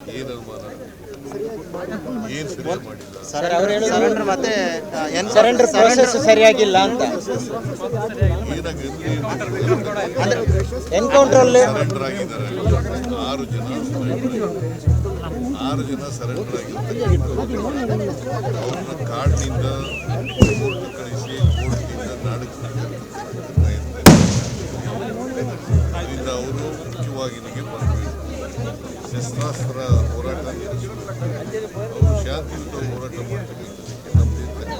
ಏನು ಅನುಮಾನ ಏನು ಸರಿಯಾಗಿ ಮಾಡಿಲ್ಲ? ಸರ್ ಅವ್ರು ಹೇಳೋದು ಸರೆಂಡರ್ ಮತ್ತೆ ಸರೆಂಡರ್ ಪ್ರೊಸೆಸ್ ಸರಿಯಾಗಿಲ್ಲ ಅಂತ. ಅಂದ್ರೆ ಎನ್ಕೌಂಟರ್ ಸರೆಂಡರ್ ಆಗಿದ್ದಾರೆ. ಆರು ಜನ ಆರು ಜನ ಸರೆಂಡರ್ ಆಗಿರ್ತಾರೆ ಅವ್ರನ್ನ ಕಾಡಿನಿಂದ ಕೋರ್ಟ್ ಕಳಿಸಿ ಕೋರ್ಟ್ನಿಂದ ನಾಡಕ್ಕೆ ಅವರು ಮುಖ್ಯವಾಗಿ ಬರಬೇಕು ಶಸ್ತ್ರಾಸ್ತ್ರ ಹೋರಾಟ ಶಾಂತಿಯುತ ಹೋರಾಟ ಮಾಡ್ತಕ್ಕಂಥದ್ದಕ್ಕೆ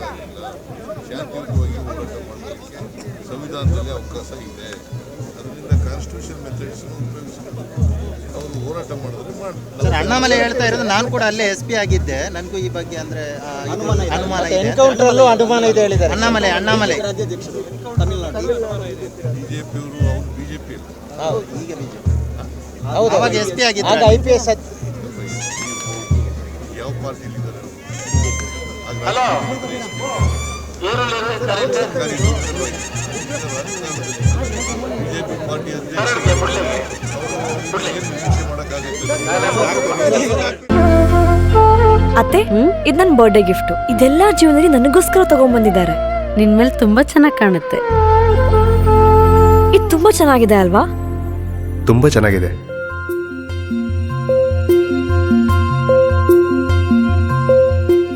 ಶಾಂತಿಯುತವಾಗಿ ಹೋರಾಟ ಮಾಡೋದಕ್ಕೆ ಸಂವಿಧಾನದಲ್ಲಿ ಅವಕಾಶ ಇದೆ. ಅದರಿಂದ ಕಾನ್ಸ್ಟಿಟ್ಯೂಷನ್ ಮೆಥಡ್ಸ್ ಉಪಯೋಗಿಸಿಕೊಂಡು ಅವರು ಹೋರಾಟ ಮಾಡಿದ್ರೆ ಸರ್ ಮಾಡ್ತಾರೆ ಅಣ್ಣಾಮಲೆ ಹೇಳ್ತಾ ಇರೋದು ನಾನು ಕೂಡ ಅಲ್ಲೇ ಎಸ್ ಪಿ ಆಗಿದ್ದೆ. ನನಗೂ ಈ ಬಗ್ಗೆ ಅಂದ್ರೆ ಅನುಮಾನ ಇದೆ. ಎನ್ಕೌಂಟರ್ ಅಲ್ಲೂ ಅನುಮಾನ ಇದೆ ಹೇಳಿದ್ದಾರೆ. ಅಣ್ಣಾಮಲೆ ಅಣ್ಣಾಮಲೆ. ಬಿಜೆಪಿಯವರು ಅವರು ಬಿಜೆಪಿ ಹೌದು ಈಗ ಬಿಜೆಪಿ. ಹೌದು. ಅವಾಗ ಎಸ್ ಪಿ ಆಗ ಆಗಿದ್ದೆ ಐ ಪಿ ಎಸ್ ಯಾವ ಪಾರ್ಟಿಲಿದ್ದಾರೆ ಬಿಜೆಪಿ ಪಾರ್ಟಿ ಅತ್ತೆ ಇದು ನನ್ನ ಬರ್ಡೇ ಗಿಫ್ಟ್ ಇದೆಲ್ಲ ಜೀವನದಲ್ಲಿ ನನಗೋಸ್ಕರ ತಗೊಂಡ್ಬಂದಿದ್ದಾರೆ. ನಿನ್ ಮೇಲೆ ತುಂಬಾ ಚೆನ್ನಾಗಿ ಕಾಣುತ್ತೆ. ಇದು ತುಂಬಾ ಚೆನ್ನಾಗಿದೆ ಅಲ್ವಾ? ತುಂಬಾ ಚೆನ್ನಾಗಿದೆ.